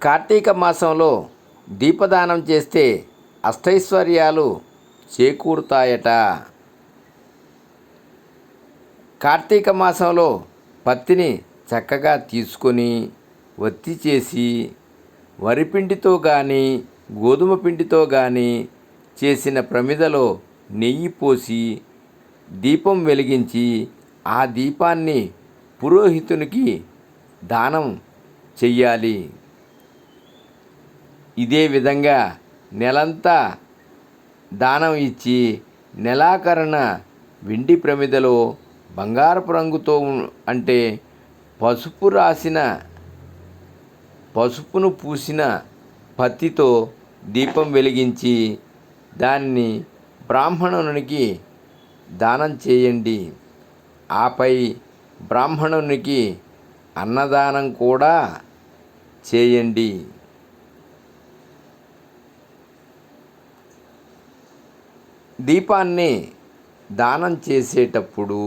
కార్తీక మాసంలో దీపదానం చేస్తే అష్టైశ్వర్యాలు చేకూరుతాయట. కార్తీక మాసంలో పత్తిని చక్కగా తీసుకొని వత్తి చేసి వరిపిండితో కానీ గోధుమ పిండితో కానీ చేసిన ప్రమిదలో నెయ్యి పోసి దీపం వెలిగించి ఆ దీపాన్ని పురోహితునికి దానం చెయ్యాలి. ఇదే విధంగా నెలంతా దానం ఇచ్చి నెలాకరణ వెండి ప్రమిదలో బంగారపు రంగుతో అంటే పసుపు రాసిన పసుపును పూసిన పత్తితో దీపం వెలిగించి దాన్ని బ్రాహ్మణునికి దానం చేయండి. ఆపై బ్రాహ్మణునికి అన్నదానం కూడా చేయండి. దీపాన్ని దానం చేసేటప్పుడు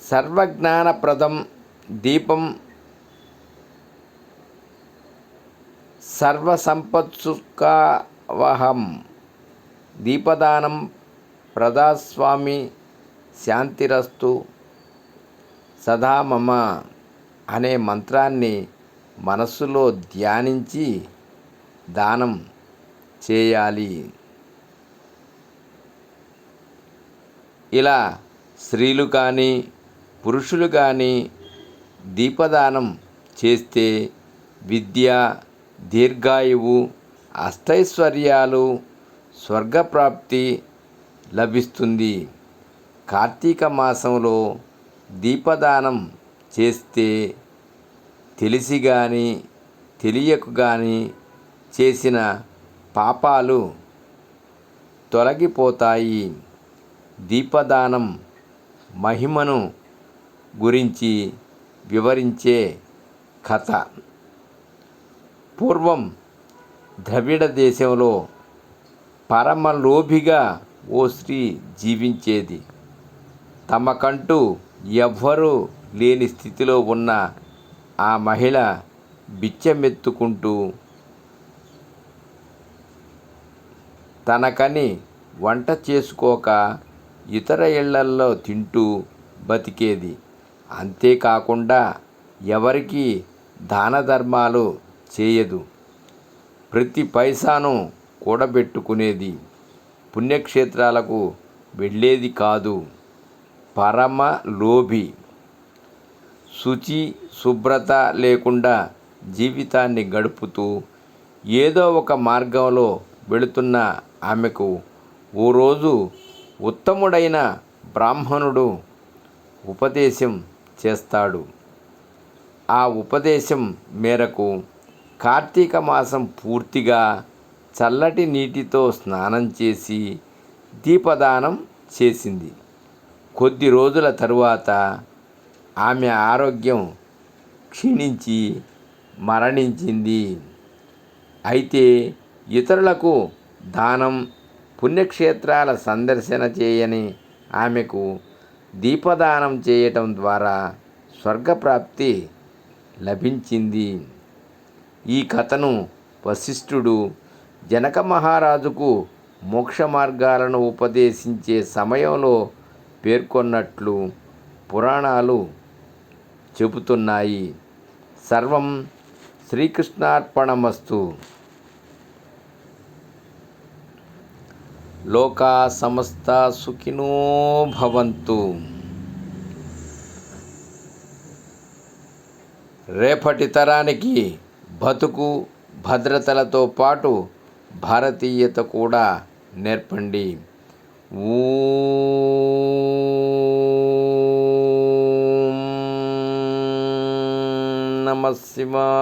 సర్వజ్ఞానప్రదం దీపం సర్వసంపత్సుకావహం దీపదానం ప్రదాస్వామి శాంతిరస్తు సదా మమ అనే మంత్రాన్ని మనస్సులో ధ్యానించి దానం చేయాలి. ఇలా స్త్రీలు కానీ పురుషులు కానీ దీపదానం చేస్తే విద్య దీర్ఘాయువు అష్టైశ్వర్యాలు స్వర్గప్రాప్తి లభిస్తుంది. కార్తీక మాసంలో దీపదానం చేస్తే తెలిసి కానీ తెలియక కానీ చేసిన పాపాలు తొలగిపోతాయి. దీపదానం మహిమను గురించి వివరించే కథ. పూర్వం ద్రవిడ దేశంలో పరమలోభిగా ఓ స్త్రీ జీవించేది. తమకంటూ ఎవ్వరూ లేని స్థితిలో ఉన్న ఆ మహిళ బిచ్చమెత్తుకుంటూ తనకని వంట చేసుకోక ఇతర ఇళ్ళల్లో తింటూ బతికేది. అంతేకాకుండా ఎవరికి దాన ధర్మాలు చేయదు. ప్రతి పైసాను కూడబెట్టుకునేది. పుణ్యక్షేత్రాలకు వెళ్ళేది కాదు. పరమ లోభి. శుచి శుభ్రత లేకుండా జీవితాన్ని గడుపుతూ ఏదో ఒక మార్గంలో వెళుతున్న ఆమెకు ఓ రోజు ఉత్తముడైన బ్రాహ్మణుడు ఉపదేశం చేస్తాడు. ఆ ఉపదేశం మేరకు కార్తీక మాసం పూర్తిగా చల్లటి నీటితో స్నానం చేసి దీపదానం చేసింది. కొద్ది రోజుల తరువాత ఆమె ఆరోగ్యం క్షీణించి మరణించింది. అయితే ఇతరులకు దానం పుణ్యక్షేత్రాల సందర్శన చేయని ఆమెకు దీపదానం చేయటం ద్వారా స్వర్గప్రాప్తి లభించింది. ఈ కథను వశిష్ఠుడు జనక మహారాజుకు మోక్ష మార్గాలను ఉపదేశించే సమయంలో పేర్కొన్నట్లు పురాణాలు చెబుతున్నాయి. సర్వం శ్రీకృష్ణార్పణమస్తు. లోకా సమస్త సుఖినో భవంతు. రేపటి తరానికి బతుకు భద్రతలతో పాటు భారతీయత కూడా నేర్పండి. ఊ நம சிவாய